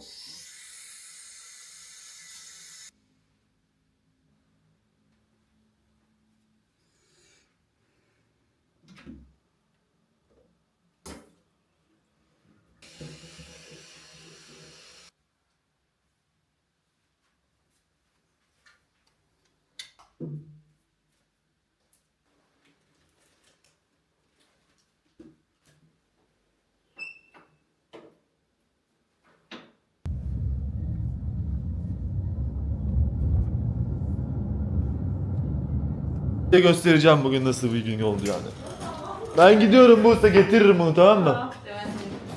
Deus. Size göstereceğim bugün nasıl bir gün olacağını. Ben gidiyorum Buse getiririm bunu tamam mı?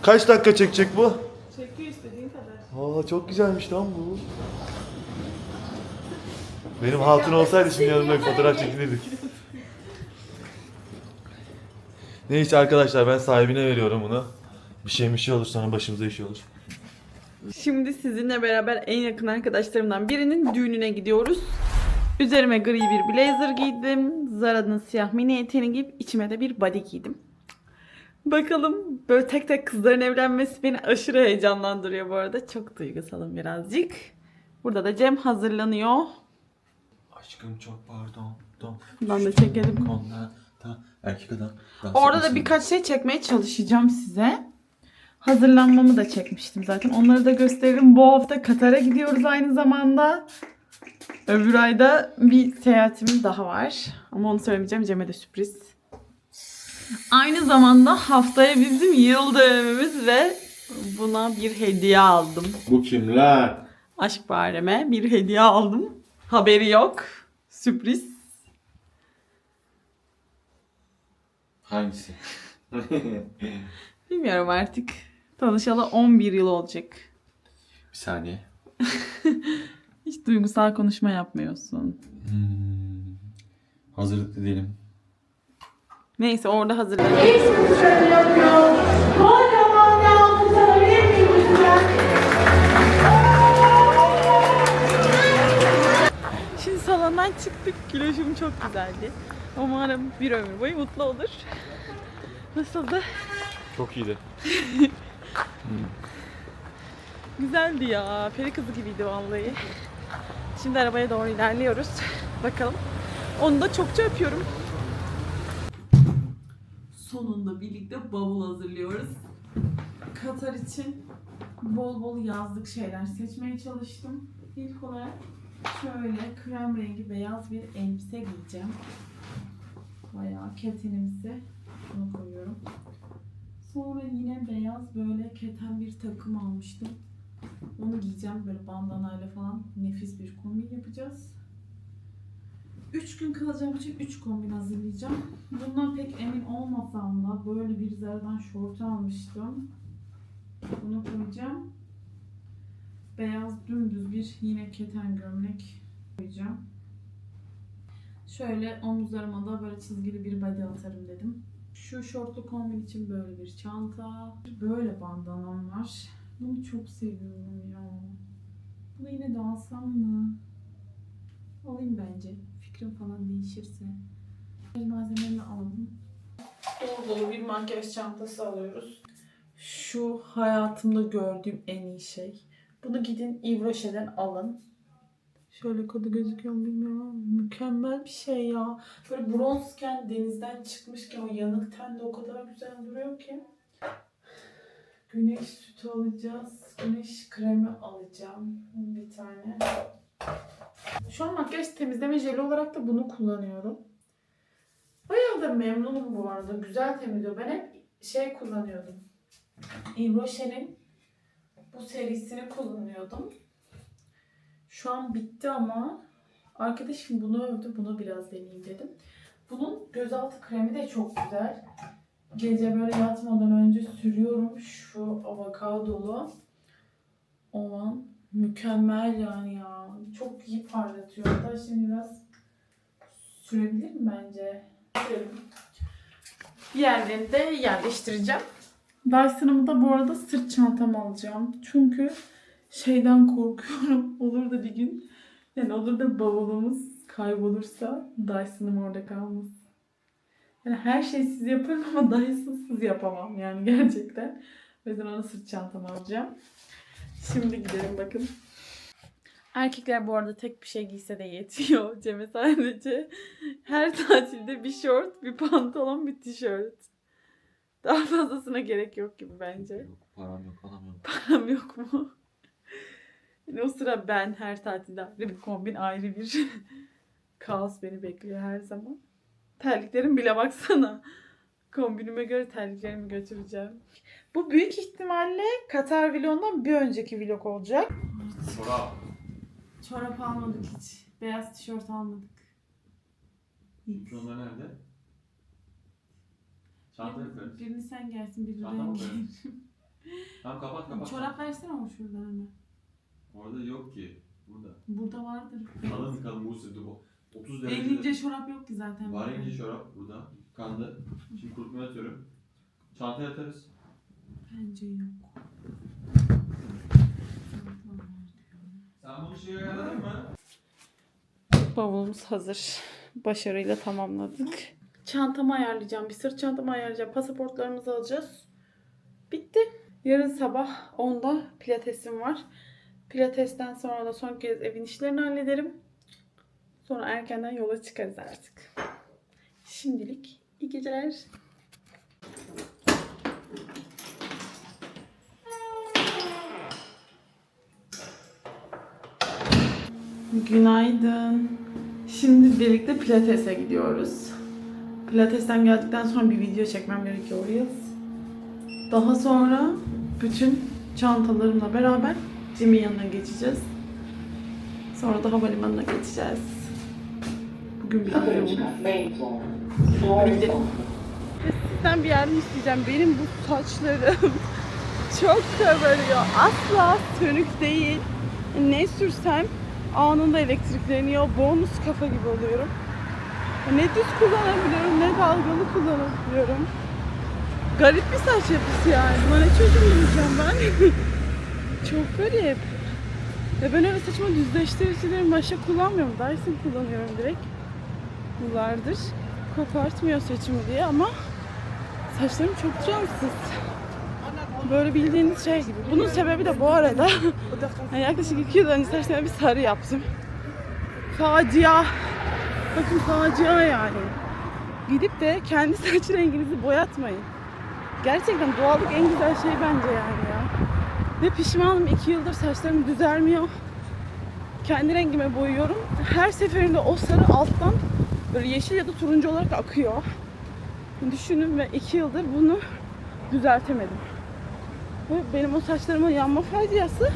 Kaç dakika çekecek bu? Çekiyor istediğin kadar. Aa çok güzelmiş lan bu. Benim hatun olsaydı şimdi yanımda bir fotoğraf çekilirdik. Neyse arkadaşlar ben sahibine veriyorum bunu. Bir şey bir şey olur sonra başımıza iş olur. Şimdi sizinle beraber en yakın arkadaşlarımdan birinin düğününe gidiyoruz. Üzerime gri bir blazer giydim. Zara'nın siyah mini eteğini giyip içime de bir body giydim. Bakalım böyle tek tek kızların evlenmesi beni aşırı heyecanlandırıyor bu arada. Çok duygusalım birazcık. Burada da Cem hazırlanıyor. Aşkım çok pardon. Don. Ben de çekelim. Konuda da erkek adam. Orada da birkaç şey çekmeye çalışacağım size. Hazırlanmamı da çekmiştim zaten. Onları da gösteririm. Bu hafta Katar'a gidiyoruz aynı zamanda. Öbür ayda bir seyahatimiz daha var. Ama onu söylemeyeceğim. Cem'e de sürpriz. Aynı zamanda haftaya bizim yıl dönümümüz ve buna bir hediye aldım. Bu kimler? Aşk Barem'e bir hediye aldım. Haberi yok. Sürpriz. Hangisi? Bilmiyorum artık. Tanışalı 11 yıl olacak. Bir saniye. Hiç duygusal konuşma yapmıyorsun. Hmm. Hazırlıklı değilim. Neyse orada hazırlanıyoruz. Şimdi salondan çıktık. Kiloşum çok güzeldi. Umarım bir ömür boyu mutlu olur. Nasıldı? Çok iyiydi. Güzeldi ya. Peri kızı gibiydi vallahi. Şimdi arabaya doğru ilerliyoruz. Bakalım. Onu da çokça öpüyorum. Sonunda birlikte bavul hazırlıyoruz. Katar için bol bol yazlık şeyler seçmeye çalıştım. İlk olarak şöyle krem rengi beyaz bir elbise giyeceğim. Bayağı ketenimsi. Bunu koyuyorum. Sonra yine beyaz böyle keten bir takım almıştım. Onu giyeceğim böyle bandanayla falan nefis bir kombin yapacağız. 3 gün kalacağım için 3 kombin hazırlayacağım. Bundan pek emin olmasam da böyle bir Zara'dan şort almıştım. Bunu koyacağım. Beyaz dümdüz bir yine keten gömlek koyacağım. Şöyle omuzlarıma da böyle çizgili bir body atarım dedim. Şu şortlu kombin için böyle bir çanta. Böyle bandanam var. Bunu çok seviyorum ya. Bunu yine de alsam mı? Alayım bence. Fikrim falan değişirse. El malzemelerini alalım. Dolu dolu bir makyaj çantası alıyoruz. Şu hayatımda gördüğüm en iyi şey. Bunu gidin Yves alın. Şöyle kodu gözüküyor mu bilmiyorum ama mükemmel bir şey ya. Böyle bronzken denizden çıkmışken o yanık ten de o kadar güzel duruyor ki. Güneş sütü alacağız. Güneş kremi alacağım. Bir tane. Şu an makyaj temizleme jeli olarak da bunu kullanıyorum. Bayağı da memnunum bu arada. Güzel temizliyor. Ben hep şey kullanıyordum. Yves Rocher'in bu serisini kullanıyordum. Şu an bitti ama arkadaşım bunu övdü. Bunu biraz deneyeyim dedim. Bunun gözaltı kremi de çok güzel. Gece böyle yatmadan önce sürüyorum şu avokadolu olan mükemmel yani ya. Çok iyi parlatıyor. Hatta şimdi biraz sürebilirim bence. Sürelim. Diğerlerini de yerleştireceğim. Dyson'ımı da bu arada sırt çantam alacağım. Çünkü şeyden korkuyorum. Olur da bir gün yani olur da bavulumuz kaybolursa Dyson'ım orada kalmaz. Yani her şeyi siz yaparım ama Dyson'sız yapamam yani gerçekten. O yüzden ona sırt çantamı alacağım. Şimdi gidelim bakın. Erkekler bu arada tek bir şey giyse de yetiyor. Cem'e sadece her tatilde bir şort, bir pantolon, bir tişört. Daha fazlasına gerek yok gibi bence. Yok, param yok alamıyorum. Param yok mu? Yani o sıra ben her tatilde ayrı bir kombin, ayrı bir kaos beni bekliyor her zaman. Terliklerim bile baksana. Kombinime göre terliklerimi götüreceğim. Bu büyük ihtimalle Katar vlogundan bir önceki vlog olacak. Çorap. Çorap almadık hiç. Beyaz tişört almadık. Hiç. Şunlar nerede? Çantayı koyarız. Birini sen gelsin, birini Çanta ben mı gelirim. Tamam kapat kapat. Çorap versene ama şuradan hemen. Orada yok ki. Burada. Burada vardır. Kalın kalın Buse dur bu. 30 derecede. En ince çorap yok ki zaten. Var ince çorap burada. Kandı. Şimdi kurutmaya atıyorum. Çantaya atarız. Bence yok. Sen bunu şeye ayarladın mı? Bavulumuz hazır. Başarıyla tamamladık. Çantamı ayarlayacağım. Bir sırt çantamı ayarlayacağım. Pasaportlarımızı alacağız. Bitti. Yarın sabah 10'da pilatesim var. Pilatesten sonra da son kez evin işlerini hallederim. Sonra erkenden yola çıkarız artık. Şimdilik iyi geceler. Günaydın. Şimdi birlikte pilatese gidiyoruz. Pilatesten geldikten sonra bir video çekmem gerekiyor Reels. Daha sonra bütün çantalarımla beraber Jimmy yanına geçeceğiz. Sonra da havalimanına geçeceğiz. Bugün biraz yoğun. Bitti. Sizden bir yardım isteyeceğim. Benim bu saçlarım çok kabarıyor. Asla sönük değil. Ne sürsem anında elektrikleniyor. Bonus kafa gibi oluyorum. Ne düz kullanabiliyorum ne dalgalı kullanabiliyorum. Garip bir saç yapısı yani. Buna ne çözüm bulacağım ben? Çok garip. Ve ben öyle saçma düzleştiricileri maşa kullanmıyorum. Dyson kullanıyorum direkt. Yıllardır. Kopartmıyor saçımı diye ama saçlarım çok cansız. Böyle bildiğiniz şey gibi. Bunun sebebi de bu arada yaklaşık iki yıl önce saçlarıma bir sarı yaptım. Facia. Bakın facia yani. Gidip de kendi saç renginizi boyatmayın. Gerçekten doğallık en güzel şey bence yani ya. Ve pişmanım iki yıldır saçlarım düzelmiyor. Kendi rengime boyuyorum. Her seferinde o sarı alttan böyle yeşil ya da turuncu olarak akıyor. Düşünün ve iki yıldır bunu düzeltemedim. Ve benim o saçlarımın yanma faciası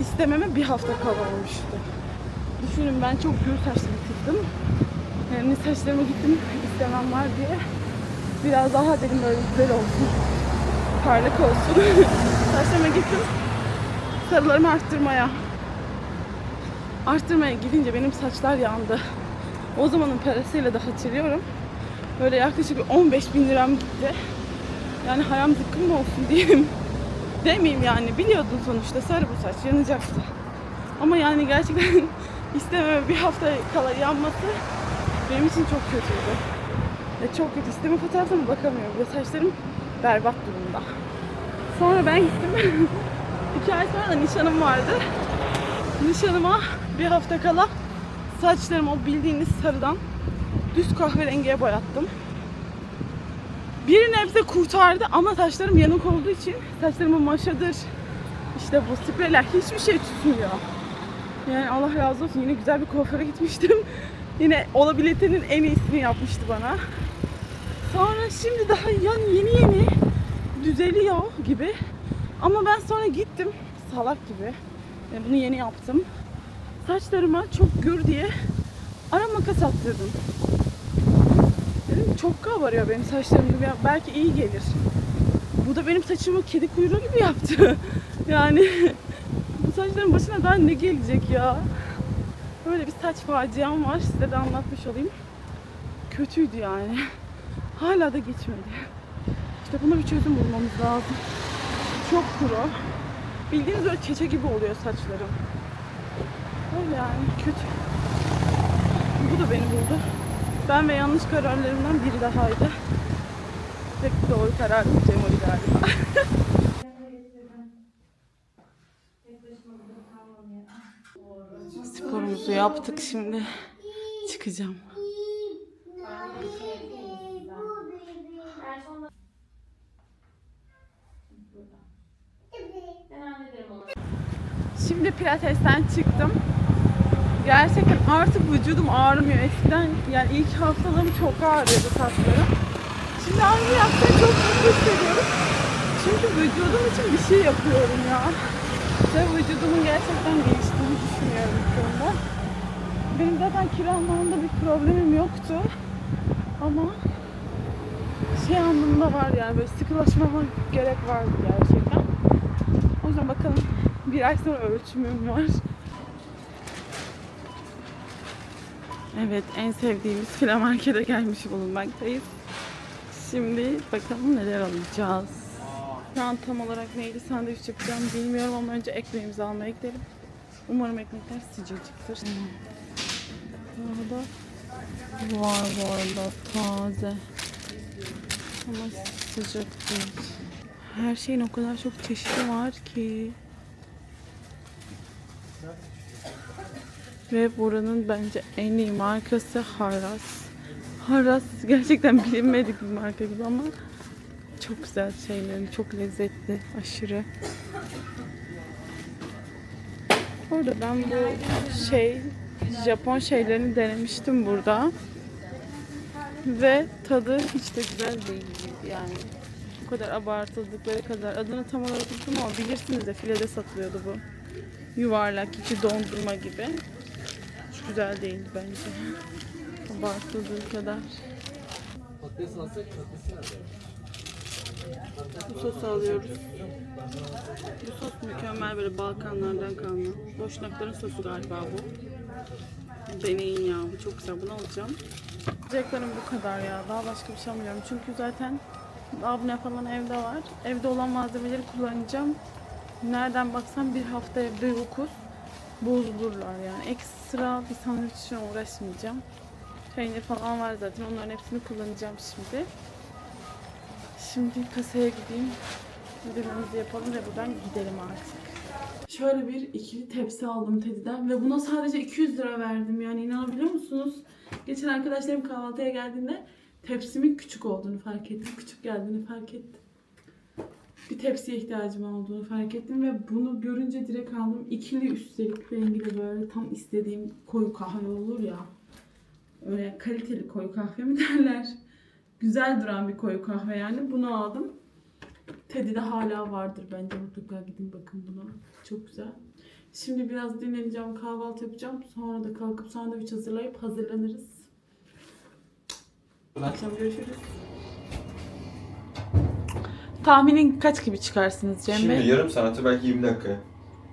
istememe bir hafta kala. Düşünün ben çok gür saçlı bitirdim. Yani saçlarıma gittim istemem var diye. Biraz daha dedim böyle güzel olsun. Parlak olsun. saçlarıma gittim. Sarılarımı arttırmaya. Arttırmaya gidince benim saçlar yandı. O zamanın parasıyla da hatırlıyorum. Böyle yaklaşık bir 15 bin liram gitti. Yani hayam zıkkım mı olsun diyeyim. Demeyeyim yani biliyordun sonuçta sarı bu saç yanacaktı. Ama yani gerçekten istememe bir hafta kala yanması benim için çok kötüydü. Ve çok kötü. İsteme fotoğraflarına bakamıyorum. Ve saçlarım berbat durumda. Sonra ben gittim. İki ay sonra da nişanım vardı. Nişanıma bir hafta kala saçlarımı o bildiğiniz sarıdan düz kahverengiye boyattım. Bir nebze kurtardı ama saçlarım yanık olduğu için saçlarımın maşadır. İşte bu spreyler hiçbir şey tutmuyor. Yani Allah razı olsun yine güzel bir kuaföre gitmiştim. Yine olabiletenin en iyisini yapmıştı bana. Sonra şimdi daha yani yeni yeni düzeliyor gibi. Ama ben sonra gittim salak gibi. Yani bunu yeni yaptım. Saçlarıma çok gür diye ara makas attırdım. Dedim çok kabarıyor benim saçlarım gibi. Belki iyi gelir. Bu da benim saçımı kedi kuyruğu gibi yaptı. yani bu saçların başına daha ne gelecek ya? Böyle bir saç faciam var. Size de anlatmış olayım. Kötüydü yani. Hala da geçmedi. İşte buna bir çözüm bulmamız lazım. Çok kuru. Bildiğiniz böyle keçe gibi oluyor saçlarım. Öyle yani kötü. Bu da beni buldu. Ben ve yanlış kararlarımdan biri dahaydı. Pek doğru karar Cemoli galiba. Sporumuzu yaptık şimdi. Çıkacağım. Şimdi pilatesten çıktım. Gerçekten artık vücudum ağrımıyor. Eskiden yani ilk haftalığım çok ağrıyordu kaslarım. Şimdi ağrı yaptığını çok mutlu hissediyorum. Çünkü vücudum için bir şey yapıyorum ya. Ve vücudumun gerçekten geliştiğini düşünüyorum bu konuda. Benim zaten kilo anlamında bir problemim yoktu. Ama şey anlamında var yani böyle sıkılaşmama gerek vardı gerçekten. O yüzden bakalım bir ay sonra ölçümüm var. Evet en sevdiğimiz filamarkete gelmiş bulunmaktayız. Şimdi bakalım neler alacağız. Şu an tam olarak neydi sandviç yapacağım bilmiyorum ama önce ekmeğimizi almaya gidelim. Umarım ekmekler sıcacıktır. Burada var bu arada taze. Ama sıcak değil. Her şeyin o kadar çok çeşidi var ki. Ve buranın bence en iyi markası Haras. Haras gerçekten bilinmedik bir marka gibi ama çok güzel şeylerin, çok lezzetli, aşırı. Orada ben bu şey Japon şeylerini denemiştim burada. Ve tadı hiç de güzel değildi yani. O kadar abartıldıkları kadar. Adını tam olarak unuttum ama bilirsiniz de filede satılıyordu bu. Yuvarlak, içi dondurma gibi. Hiç güzel değildi bence. Abartıldığı kadar. Bu sosu alıyoruz. Bu sos mükemmel böyle Balkanlardan kalma. Boşnakların sosu galiba bu. Deneyin ya bu çok güzel bunu alacağım. Yiyeceklerim bu kadar ya. Daha başka bir şey almıyorum. Çünkü zaten abne falan evde var. Evde olan malzemeleri kullanacağım. Nereden baksam bir haftaya bir ukuz bozulurlar yani. Ekstra bir sandviç için uğraşmayacağım. Peynir falan var zaten. Onların hepsini kullanacağım şimdi. Şimdi kasaya gideyim. Ödememizi yapalım ve buradan gidelim artık. Şöyle bir ikili tepsi aldım Teddy'den ve buna sadece 200 lira verdim. Yani inanabiliyor musunuz? Geçen arkadaşlarım kahvaltıya geldiğinde tepsimin küçük olduğunu fark ettim. Küçük geldiğini fark ettim. Bir tepsiye ihtiyacım olduğunu fark ettim ve bunu görünce direkt aldım. İkili üstelik rengi de böyle tam istediğim koyu kahve olur ya. Öyle kaliteli koyu kahve mi derler? Güzel duran bir koyu kahve yani. Bunu aldım. Teddy'de hala vardır bence mutlaka gidin bakın buna. Çok güzel. Şimdi biraz dinleneceğim, kahvaltı yapacağım. Sonra da kalkıp sandviç hazırlayıp hazırlanırız. Akşam görüşürüz. Tahminin kaç gibi çıkarsınız Cem Bey? Şimdi yarım saate belki 20 dakika.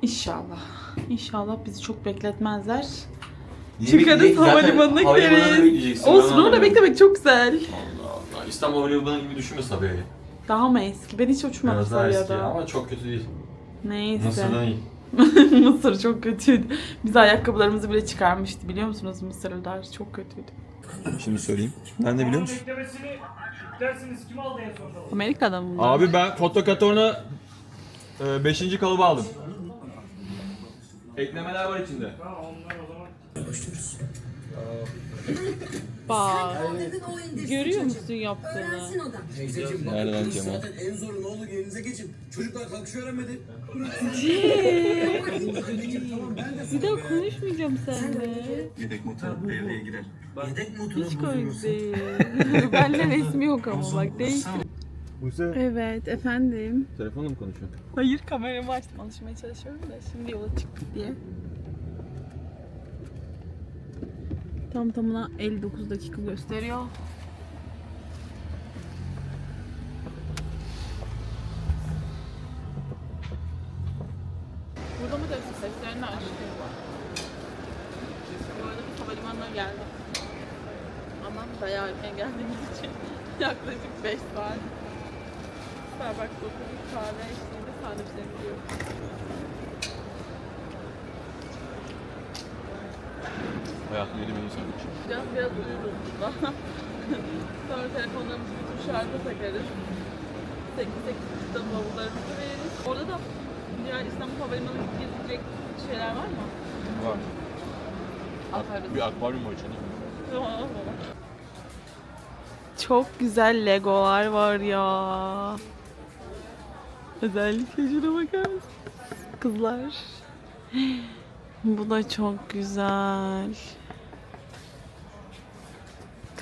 İnşallah. İnşallah bizi çok bekletmezler. Niye Çıkarız, bekleyecek? Zaten havalimanına gideriz. bekleyeceksin. Olsun Ben orada beklemek çok güzel. Allah Allah. İstanbul Havalimanı gibi düşünme Sabiha'yı. Daha mı eski? Ben hiç uçmadım Biraz daha eski Sabiha'da. ama çok kötü değil. Neyse. Mısır'dan iyi. Mısır çok kötüydü. Biz ayakkabılarımızı bile çıkarmıştı biliyor musunuz Mısırlılar? Çok kötüydü. Şimdi söyleyeyim. Ben de biliyor musun? Dersiniz kim aldı en son kalıbı? Amerika'da mı bunlar? Abi ben fotokatoruna 5. kalıbı aldım. Eklemeler var içinde. Ha onlar o zaman Bak. Aldırdın o indirsin Görüyor musun yaptığını? Öğrensin o da. Teyzeciğim bak Nereden kız Kemal? zaten en zoru ne olur yerinize geçin. Çocuklar kalkış öğrenmedi. Bir daha konuşmayacağım seninle. Yedek motor devreye girer. Yedek motor Hiç komik değil. Benle resmi yok ama bak değiştir. Buse. Evet efendim. Telefonla mı konuşuyorsun? Hayır kameramı açtım alışmaya çalışıyorum da şimdi yola çıktık diye. Tam tamına 59 dakika gösteriyor. Burada mı dersin seslerini açtım. Bu arada biz havalimanına geldik. Ama bayağı erken geldiğimiz için yaklaşık 5 saat. Starbucks oturduk kahve eşliğinde sandviçlerimizi yiyoruz. Hayatımda yediğim en iyi sandviç. Biraz uyuruz burada. Sonra telefonlarımızı bütün şarja takarız. 8 8 bavullarımızı veririz. Orada da diğer İstanbul Havalimanı gezilecek şeyler var mı? Var. Atarız. Bir akvaryum var içinde. Çok güzel legolar var ya. Özellikle şuna bakar mısınız? Kızlar. Bu da çok güzel.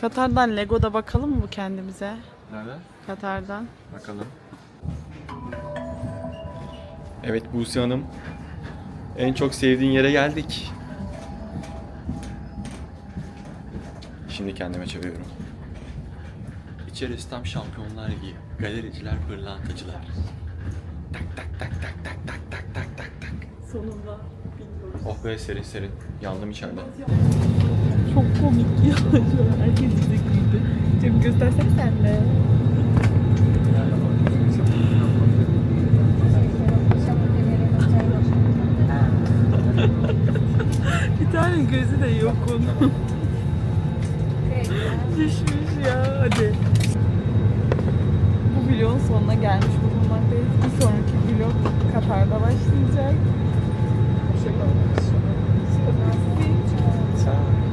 Katar'dan Lego'da bakalım mı kendimize? Nerede? Katar'dan. Bakalım. Evet Buse Hanım. En çok sevdiğin yere geldik. Şimdi kendime çeviriyorum. İçerisi tam şampiyonlar ligi. Galericiler, pırlantacılar. Tak tak tak tak tak tak tak tak tak tak. Sonunda bilmiyoruz. Oh be serin serin. Yandım içeride. Çok komik ya. Şu an herkes bize güldü. Cem göstersene sen de. Bir tane gözü de yok onun. Düşmüş ya. Hadi. Bu vlogun sonuna gelmiş bulunmaktayız. Bir sonraki vlog Katar'da başlayacak. Hoşçakalın. Hoşçakalın. Hoşçakalın.